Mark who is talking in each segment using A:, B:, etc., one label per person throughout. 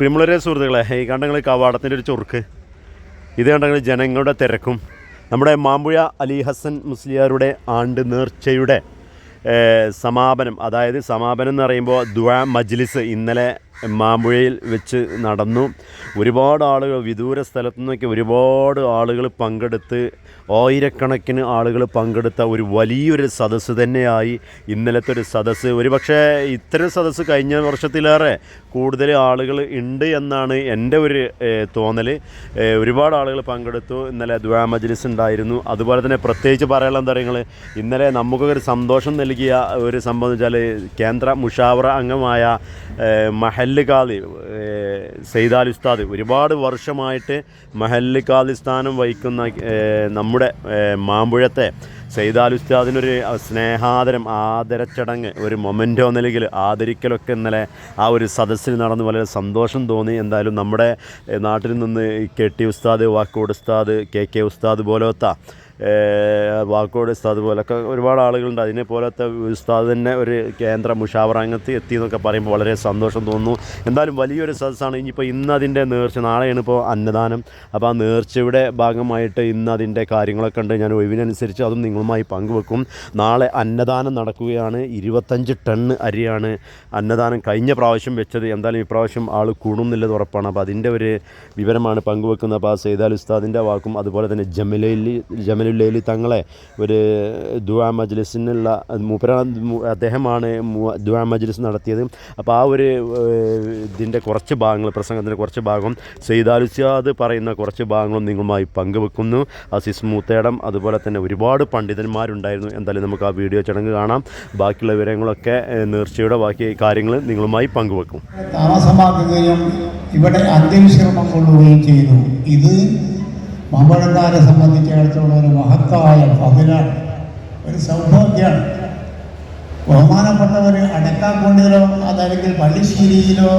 A: പ്രിയമുള്ളവരെ സുഹൃത്തുക്കളെ ഈ കണ്ടങ്ങൾ കവാടത്തിന്റെ ഒരു ചുറുക്ക്. ഇത് കണ്ടങ്ങൾ ജനങ്ങളുടെ തിരക്കും. നമ്മുടെ മാമ്പുഴ അലി ഹസൻ മുസ്ലിയാരുടെ ആണ്ട് നേർച്ചയുടെ സമാപനം അതായത് സമാപനം എന്ന് പറയുമ്പോൾ ദുആ മജ്ലിസ് ഇന്നലെ മാമ്പുഴയിൽ വെച്ച് നടന്നു. ഒരുപാട് ആളുകൾ വിദൂര സ്ഥലത്തു നിന്നൊക്കെ ഒരുപാട് ആളുകൾ പങ്കെടുത്ത് ആയിരക്കണക്കിന് ആളുകൾ പങ്കെടുത്ത ഒരു വലിയൊരു സദസ്സ് തന്നെയായി ഇന്നലത്തെ ഒരു സദസ്സ്. ഒരുപക്ഷെ ഇത്തരം സദസ്സ് കഴിഞ്ഞ വർഷത്തിലേറെ കൂടുതൽ ആളുകൾ ഉണ്ട് എന്നാണ് എന്റെ ഒരു തോന്നൽ ഒരുപാട് ആളുകൾ പങ്കെടുത്തു. ഇന്നലെ ദ്വാ മജ്ലിസ് ഉണ്ടായിരുന്നു. അതുപോലെ തന്നെ പ്രത്യേകിച്ച് പറയാനുള്ള എന്താ പറയുക ഇന്നലെ നമുക്കൊരു സന്തോഷം നൽകിയ ഒരു സംഭവം വെച്ചാൽ കേന്ദ്ര മുഷാവറ അംഗമായ ഏഹ്, മഹല്ല് സെയ്താൽ ഉസ്താദ് ഒരുപാട് വർഷമായിട്ട് മഹല്ല് കാളി സ്ഥാനം വഹിക്കുന്ന നമ്മുടെ മാമ്പുഴത്തെ സെയ്താൽ ഉസ്താദിനൊരു സ്നേഹാദരം ആദരച്ചടങ്ങ് ഒരു മൊമെന്റോ നിലയിൽ ആദരിക്കലൊക്കെ ഇന്നലെ ആ ഒരു സദസ്സിൽ നടന്ന് വളരെ സന്തോഷം തോന്നി. എന്തായാലും നമ്മുടെ നാട്ടിൽ നിന്ന് കെ ടി ഉസ്താദ് വാക്കോട് ഉസ്താദ് കെ കെ ഉസ്താദ് പോലത്തെ വാക്കോട് ഉസ്താദ് പോലൊക്കെ ഒരുപാട് ആളുകളുണ്ട്. അതിനെ പോലത്തെ ഉസ്താദ് തന്നെ ഒരു കേന്ദ്ര മുഷാവറാംഗത്ത് എത്തി എന്നൊക്കെ പറയുമ്പോൾ വളരെ സന്തോഷം തോന്നുന്നു. എന്തായാലും വലിയൊരു സദസ്സാണ്. ഇനിയിപ്പോൾ ഇന്ന് അതിന്റെ നേർച്ച നാളെയാണ് ഇപ്പോൾ അന്നദാനം. അപ്പോൾ ആ നേർച്ചയുടെ ഭാഗമായിട്ട് ഇന്ന് അതിന്റെ കാര്യങ്ങളൊക്കെ ഉണ്ട്. ഞാൻ ഒഴിവിനനുസരിച്ച് അതും നിങ്ങളുമായി പങ്കുവെക്കും. നാളെ അന്നദാനം നടക്കുകയാണ്. ഇരുപത്തഞ്ച് ടണ്ണ് അരിയാണ് അന്നദാനം കഴിഞ്ഞ പ്രാവശ്യം വെച്ചത്. എന്തായാലും ഇപ്രാവശ്യം ആൾ കൂടുന്നില്ലത് ഉറപ്പാണ്. അപ്പോൾ അതിന്റെ ഒരു വിവരമാണ് പങ്കുവെക്കുന്നത്. അപ്പോൾ ആ സെയ്താൽ ഉസ്താദിന്റെ വാക്കും അതുപോലെ തന്നെ ജമലലി ജമലുല്ലി തങ്ങളെ ഒരു ദുവാ മജ്ലിസിനുള്ള മൂപ്പര അദ്ദേഹമാണ് ദുവാ മജ്ലിസ് നടത്തിയത്. അപ്പോൾ ആ ഒരു ഇതിന്റെ കുറച്ച് ഭാഗങ്ങൾ പ്രസംഗത്തിന്റെ കുറച്ച് ഭാഗം സെയ്താൽ ഉസ്താദ് പറയുന്ന കുറച്ച് ഭാഗങ്ങളും നിങ്ങളുമായി പങ്കുവെക്കുന്നു. അസിസ് മൂത്തേടം അതുപോലെ തന്നെ ഒരുപാട് പണ്ഡിതന്മാരുണ്ടായിരുന്നു. എന്തായാലും നമുക്ക് ആ വീഡിയോ ചടങ്ങ് കാണാം. ബാക്കിയുള്ള വിവരങ്ങളൊക്കെ നേർച്ചയുടെ ബാക്കി കാര്യങ്ങൾ നിങ്ങളുമായി പങ്കുവെക്കും.
B: താമസമാക്കുകയും ഇവിടെ അന്ത്യവിശ്രമം കൊള്ളുകയും ചെയ്തു. ഇത് മമ്പഴക്കാരെ സംബന്ധിച്ചിടത്തോളം ഒരു മഹത്തായ പതിനാണ് ഒരു സൗഭാഗ്യമാണ് ബഹുമാനപ്പെട്ടവർ അടക്കാക്കൊണ്ടിലോ അതല്ലെങ്കിൽ പള്ളിശ്ശേരിയിലോ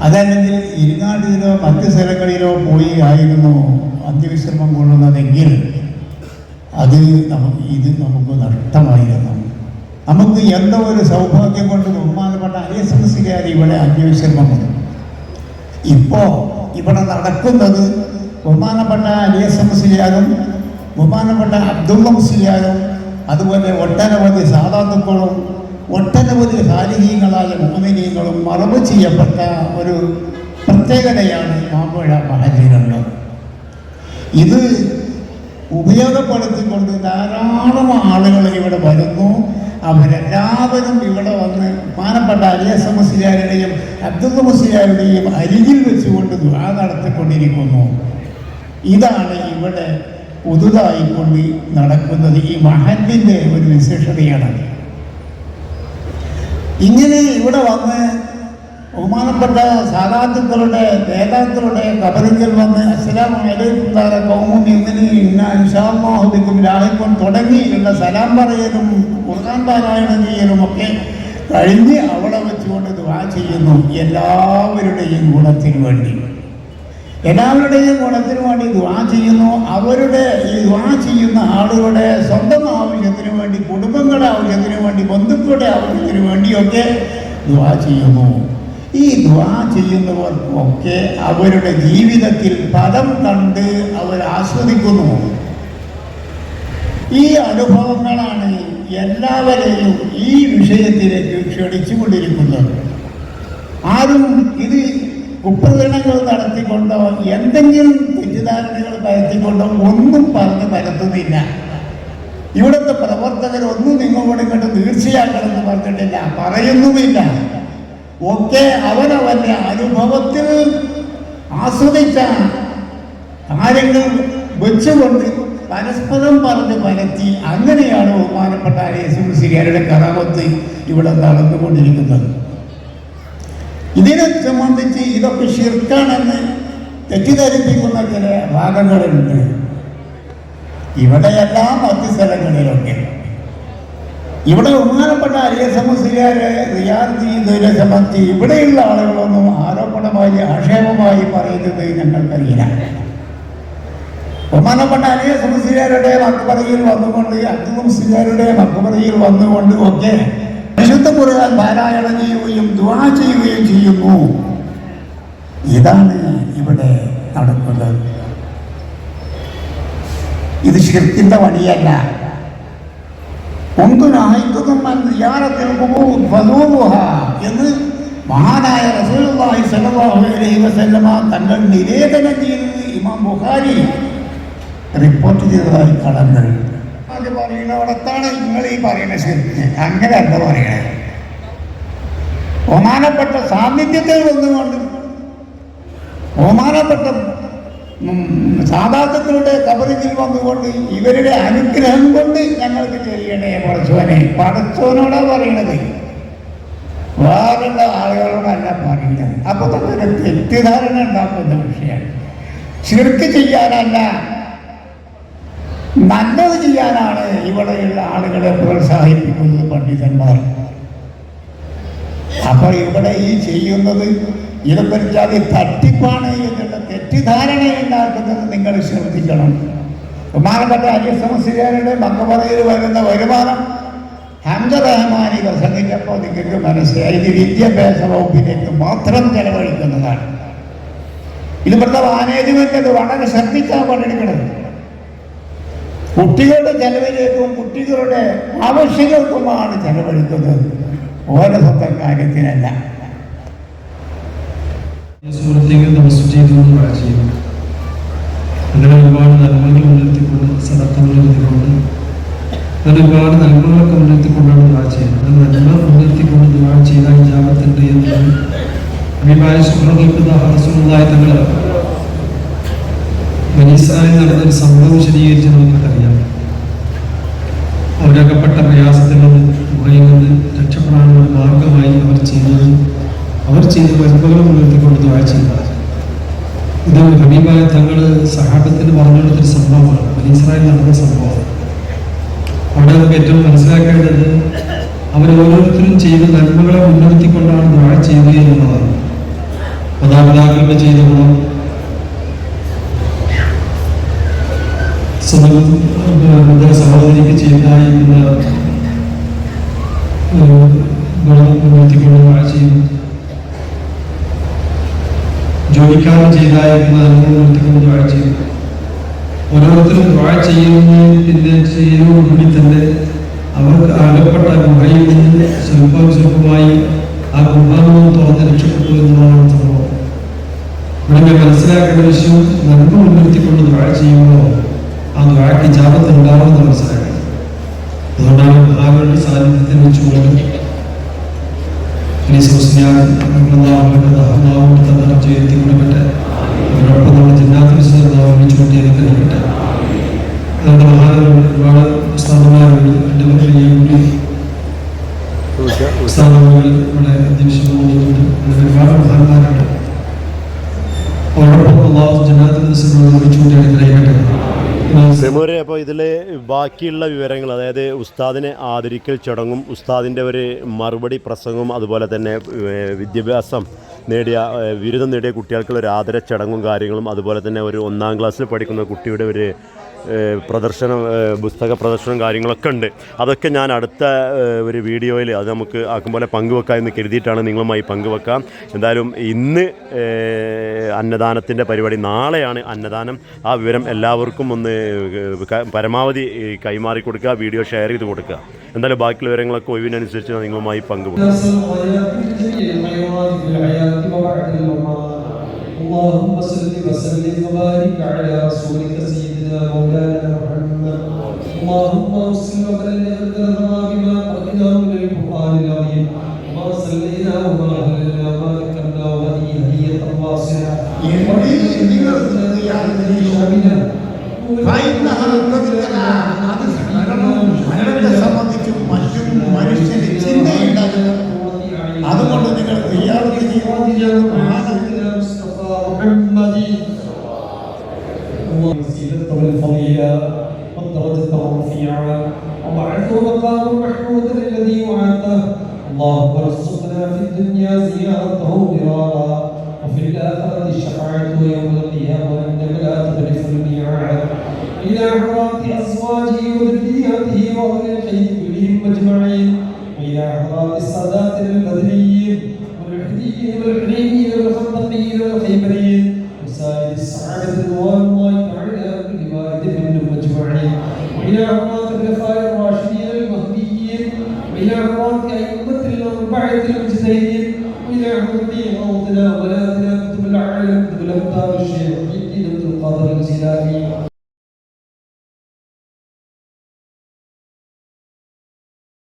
B: അതല്ലെങ്കിൽ ഇരിങ്ങാടിയിലോ മറ്റ് സ്ഥലങ്ങളിലോ പോയി ആയിരുന്നു അന്ത്യവിശ്രമം കൊള്ളുന്നതെങ്കിൽ അത് നമുക്ക് ഇത് നമുക്ക് നഷ്ടമായിരുന്നു. നമുക്ക് എന്തോ ഒരു സൗഭാഗ്യം കൊണ്ട് ബഹുമാനപ്പെട്ട സിക്കാർ ഇവിടെ അന്ത്യവിശ്രമം ഇപ്പോൾ ഇവിടെ നടക്കുന്നത് ബഹുമാനപ്പെട്ട അലിയസ് സിയാരും ബഹുമാനപ്പെട്ട അബ്ദുള്ള മുസ്ലിയാരും അതുപോലെ ഒട്ടനവധി സാധാത്തുക്കളും ഒട്ടനവധി സാലിഹീങ്ങളായ മോമിനീങ്ങളും മറവ് ചെയ്യപ്പെട്ട ഒരു പ്രത്യേകതയാണ് മാമ്പുഴ മഹജീരങ്ങൾ ഇത് ഉപയോഗപ്പെടുത്തിക്കൊണ്ട് ധാരാളം ആളുകൾ ഇവിടെ വരുന്നു. അവരെല്ലാവരും ഇവിടെ വന്ന് ബഹുമാനപ്പെട്ട അലിയസ മുസ്ലിയാരുടെയും അബ്ദുള്ള മുസ്ലിയാരുടെയും അരികിൽ വെച്ചുകൊണ്ട് ദുരാ നടത്തിക്കൊണ്ടിരിക്കുന്നു. ഇതാണ് ഇവിടെ പുതുതായിക്കൊണ്ട് നടക്കുന്നത്. ഈ മഹന്തിന്റെ ഒരു വിശേഷതയാണ്. ഇങ്ങനെ ഇവിടെ വന്ന് ബഹുമാനപ്പെട്ട സാധാത്തുക്കളുടെ നേതാക്കളുടെ കബലിങ്കിൽ വന്ന് അസ്സലാം അലൈക്കും താര കൗമും ഇങ്ങനെ ഇന്ന ഇൻഷാല്ലാഹുബിക്കും രാഹിക്കും തുടങ്ങിയുള്ള സലാം പറയലും ഖുർആൻ പാരായണം ചെയ്യലും ഒക്കെ കഴിഞ്ഞ് അവിടെ വെച്ചുകൊണ്ട് ദുആ ചെയ്യുന്നു. എല്ലാവരുടെയും ഗുണത്തിന് വേണ്ടി. എല്ലാവരുടെയും ഗുണത്തിനു വേണ്ടി ദ്വാ ചെയ്യുന്നു. അവരുടെ ഈ ദ്വാ ചെയ്യുന്ന ആളുകളുടെ സ്വന്തം ആവശ്യത്തിനു വേണ്ടി കുടുംബങ്ങളുടെ ആവശ്യത്തിനു വേണ്ടി ബന്ധുക്കളുടെ ആവശ്യത്തിനു വേണ്ടിയൊക്കെ ദ്വാ ചെയ്യുന്നു. ഈ ദ്വാ ചെയ്യുന്നവർക്കൊക്കെ അവരുടെ ജീവിതത്തിൽ ഫലം കണ്ട് അവർ ആസ്വദിക്കുന്നു. ഈ അനുഭവങ്ങളാണ് എല്ലാവരെയും ഈ വിഷയത്തിലേക്ക് ക്ഷണിച്ചുകൊണ്ടിരിക്കുന്നത്. ആരും ഇത് കുപ്രകടനങ്ങൾ നടത്തിക്കൊണ്ടോ എന്തെങ്കിലും തെറ്റിദ്ധാരണകൾ പരത്തിക്കൊണ്ടോ ഒന്നും പറഞ്ഞ് പരത്തുന്നില്ല. ഇവിടുത്തെ പ്രവർത്തകരൊന്നും നിങ്ങളോട് ഇങ്ങോട്ട് തീർച്ചയാക്കണമെന്ന് പറഞ്ഞിട്ടില്ല പറയുന്നുമില്ല. ഒക്കെ അവരവന്റെ അനുഭവത്തിൽ ആസ്വദിച്ച കാര്യങ്ങൾ വെച്ചുകൊണ്ട് പരസ്പരം പറഞ്ഞ് പരത്തി അങ്ങനെയാണ് ബഹുമാനപ്പെട്ട യേശുസിരിയാരുടെ കറാമത്ത് ഇവിടെ നടന്നുകൊണ്ടിരിക്കുന്നത്. ഇതിനെ സംബന്ധിച്ച് ഇതൊക്കെ ഷിർക്കാണെന്ന് തെറ്റിദ്ധരിപ്പിക്കുന്ന ചില ഭാഗങ്ങളുണ്ട്. ഇവിടെയെല്ലാം മറ്റ് സ്ഥലങ്ങളിലൊക്കെ ഇവിടെ ബഹുമാനപ്പെട്ട അരിയസമസ്ലിയാരെ റിയാദ് ചെയ്യുന്നതിനെ സംബന്ധിച്ച് ഇവിടെയുള്ള ആളുകളൊന്നും ആരോപണമായി ആക്ഷേപമായി പറയുന്നത് ഞങ്ങൾക്കറിയില്ല. ബഹുമാനപ്പെട്ട അലിയ സമസ്ലിയാരുടെ മക്കുപറയിൽ വന്നുകൊണ്ട് അബ്ദുൽ മുസ്ലിയാരുടെ മക്കുപറയിൽ വന്നുകൊണ്ട് ഒക്കെ പരിശുദ്ധ ഖുർആൻ പാരായണം ചെയ്യുകയും ചെയ്യുകയും ചെയ്യുന്നു. ഇതാണ് ഇവിടെ നടക്കുന്നത്. ഇത് ശിർക്കിന്റെ വഴിയല്ല. ഒന്നിനായിക്കും എന്ന് മഹാനായ റസൂലുള്ളാഹി സ്വല്ലല്ലാഹു അലൈഹി വസല്ലമ തങ്ങൾ നിവേദനം ചെയ്തത് ഇമാം ബുഖാരി റിപ്പോർട്ട് ചെയ്തതായി അത് പറയുന്നിടത്താണ് നിങ്ങൾ ഈ പറയുന്ന അങ്ങനെ എന്താ പറയണേ. ഒമാനപ്പെട്ട സാന്നിധ്യത്തിൽ വന്നുകൊണ്ട് ഒമാനപ്പെട്ട സാധാർത്ഥത്തിലൂടെ കബറിൽ വന്നുകൊണ്ട് ഇവരുടെ അനുഗ്രഹം കൊണ്ട് ഞങ്ങൾക്ക് ചെയ്യണേ പടച്ചോനെ. പടച്ചോനോടാ പറയണത്. വേറുള്ള ആളുകളോടല്ല പറയുന്നത്. അപ്പൊ തന്നെ തെറ്റിദ്ധാരണ ഉണ്ടാക്കുന്ന വിഷയമാണ് ശിർക്ക് ചെയ്യാനല്ല നല്ലത് ചെയ്യാനാണ് ഇവിടെയുള്ള ആളുകളെ പ്രോത്സാഹിപ്പിക്കുന്നത് പണ്ഡിതന്മാർ. അപ്പൊ ഇവിടെ ഈ ചെയ്യുന്നത് ജാതി തട്ടിപ്പാണ് എന്നുള്ള തെറ്റിദ്ധാരണ ഉണ്ടാക്കുന്നത് നിങ്ങൾ ശ്രദ്ധിക്കണം. ബഹുമാനപ്പെട്ട അലി സമസ്യരുടെ മക്കപ്പറയിൽ വരുന്ന വരുമാനം ഹംദ റഹ്മാനി പ്രസംഗിച്ചപ്പോൾ നിങ്ങൾക്ക് മനസ്സിലായി. ഇത് വിദ്യാഭ്യാസ വകുപ്പിലേക്ക് മാത്രം ചെലവഴിക്കുന്നതാണ്. ഇത് ഇവിടുത്തെ മാനേജ്മെന്റ് വളരെ ശ്രദ്ധിച്ചാൽ പണിയെടുക്കുന്നത്. കുട്ടികളുടെ ചെലവിലേക്കും കുട്ടികളുടെ ആവശ്യങ്ങൾക്കുമാണ് ചെലവഴിക്കുന്നത്. ഓരോ സ്വന്തം കാര്യത്തിനല്ല
C: ഒരുപാട് നന്മകൾ മുൻനിർത്തിക്കൊണ്ട് സദക്ക മുൻനിർത്തിക്കൊണ്ട് നന്മകളൊക്കെ മുൻനിർത്തിക്കൊണ്ടാണ് ദുവാ ചെയ്യുന്നത് അങ്ങനെ നന്മ മുൻനിർത്തിക്കൊണ്ട് ദുവാ ചെയ്താൽ ജാപത്തുണ്ട് എന്നത് അഭിപ്രായ തങ്ങൾ മനീസായി നടന്നൊരു സംഭവം വിശദീകരിച്ച് നമുക്കറിയാം അവരകപ്പെട്ട പ്രയാസത്തിൽ നിന്ന് ഗുഹയിൽ നിന്ന് രക്ഷപ്പെടാനുള്ള മാർഗമായി അവർ ചെയ്യുന്നത് അവർ ചെയ്ത വരുമ്പകൾ ഉയർത്തിക്കൊണ്ട് ദ്വാര ചെയ്തത് ഇത് ഹബീബായ തങ്ങൾ സഹാബത്തിന് പറഞ്ഞു കൊടുത്തൊരു സംഭവമാണ് ബനീസ്രായിൽ നടന്ന സംഭവം അവിടെ നമുക്ക് ഏറ്റവും മനസ്സിലാക്കേണ്ടത് അവർ ഓരോരുത്തരും ചെയ്ത നന്മകളെ മുൻനിർത്തിക്കൊണ്ടാണ് ദ്വാര ചെയ്തത് എന്നുള്ളതാണ്. മാതാപിതാക്കളുടെ ചെയ്ത ഗുണം സ്വന്തം സഹോദരിക്ക് ചെയ്തായിരിക്കുന്ന ഏഹ്, ഗുണം മുൻനിർത്തിക്കൊണ്ട് ദ്വാര ചെയ്യുന്നു ജോലിക്കാരൻ ചെയ്തായിരിക്കുന്ന നന്മ നിർത്തിക്കൊണ്ട് ഓരോരുത്തരും ദ്വാഴ ചെയ്യുന്നതിന്റെ ചെയ്യുന്നതോടുകൂടി തന്നെ അവർക്ക് അകപ്പെട്ട ഗുഹയിൽ നിന്ന് സ്വല്പം സ്വല്പമായി ആ ഗുഹാമം തുറന്ന് രക്ഷപ്പെട്ടു എന്നുള്ളതാണ് സംഭവം. ഇവിടെ മനസ്സിലാക്കേണ്ട വിഷയം നന്മ മുൻനിർത്തിക്കൊണ്ട് ദ്വാഴ ചെയ്യുമ്പോൾ ആ ദ്വാരക്ക് ജാഗ്രത ഉണ്ടാവുമെന്ന് മനസ്സിലാക്കി. അതുകൊണ്ടാണ് മഹാകളുടെ സാന്നിധ്യത്തിൽ വെച്ചുകൊണ്ട് ഉയർത്തിക്കൊടുക്കട്ടെ അവരോടൊപ്പം നമ്മുടെ ജിന്നാത്ത് വിശ്വസിച്ചുകൊണ്ടേ അനുഗ്രഹിക്കട്ടെ അതുകൊണ്ട് മഹാനവർ ഒരുപാട് സ്ഥാനമാരുണ്ട് എന്റെ വലിയ സ്ഥാനങ്ങൾ ഇവിടെ അധ്യക്ഷങ്ങളുണ്ട് അങ്ങനെ ഒരുപാട് മഹാന്മാരുണ്ട്. അവരോടൊപ്പം അള്ളാഹു ജിന്നാത്ത് വിശ്വസിച്ചുകൊണ്ട് നിർമ്മിച്ചുകൊണ്ടേ അനുഗ്രഹിക്കട്ടെ
A: സെമൂരെ അപ്പോൾ ഇതിൽ ബാക്കിയുള്ള വിവരങ്ങൾ അതായത് ഉസ്താദിനെ ആദരിക്കൽ ചടങ്ങും ഉസ്താദിന്റെ ഒരു മറുപടി പ്രസംഗവും അതുപോലെ തന്നെ വിദ്യാഭ്യാസം നേടിയ ബിരുദം നേടിയ കുട്ടികൾക്കുള്ള ഒരു ആദര ചടങ്ങും കാര്യങ്ങളും അതുപോലെ തന്നെ ഒരു ഒന്നാം ക്ലാസ്സിൽ പഠിക്കുന്ന കുട്ടിയുടെ ഒരു പ്രദർശനം ഏഹ്, പുസ്തക പ്രദർശനം കാര്യങ്ങളൊക്കെ ഉണ്ട് അതൊക്കെ ഞാൻ അടുത്ത ഏഹ്, ഒരു വീഡിയോയിൽ അത് നമുക്ക് ആക്കും പോലെ പങ്കുവെക്കാം എന്ന് കരുതിയിട്ടാണ് നിങ്ങളുമായി പങ്കുവെക്കാം എന്തായാലും ഇന്ന് ഏഹ്, അന്നദാനത്തിൻ്റെ പരിപാടി നാളെയാണ് അന്നദാനം ആ വിവരം എല്ലാവർക്കും ഒന്ന് ഏഹ്, ക- പരമാവധി ഏഹ്, കൈമാറി കൊടുക്കുക വീഡിയോ ഷെയർ ചെയ്ത് കൊടുക്കുക എന്തായാലും ബാക്കിയുള്ള വിവരങ്ങളൊക്കെ ഒഴിവിനനുസരിച്ച് ഞാൻ നിങ്ങളുമായി പങ്കുവെക്കും
C: اللهم صل وسلم وبارك على رسولك سيدنا مولانا محمد اللهم وصل وبلغ الدرهم بما قرأناه من القرآن العظيم وما صلينا وما هللنا ما ذكرنا وهذه هدية واصلة
B: മരണത്തെ സംബന്ധിച്ചും മറ്റും മനുഷ്യന് ചിന്തയുണ്ടാകുന്നു അതുകൊണ്ട് നിങ്ങൾ തയ്യാറെടുത്ത്
C: الرفيعة وبعثه مقام محمود الذي وعدته اللهم ارزقنا في الدنيا زيارته مرارا. وفي الآخرة شفاعته يوم القيامة إنك لا تخلف الميعاد. إلى حضرات أزواجه وذرياته وأهل الخير كلهم أجمعين. وإلى حضرات السادات البدريين والحديين والحنينين والخندقين والخيبرين وإلى حضرات الخلفاء الراشدين المهديين وإلى حضرات أئمة الأربعة المجتهدين وإلى حضرات غوثنا ولاة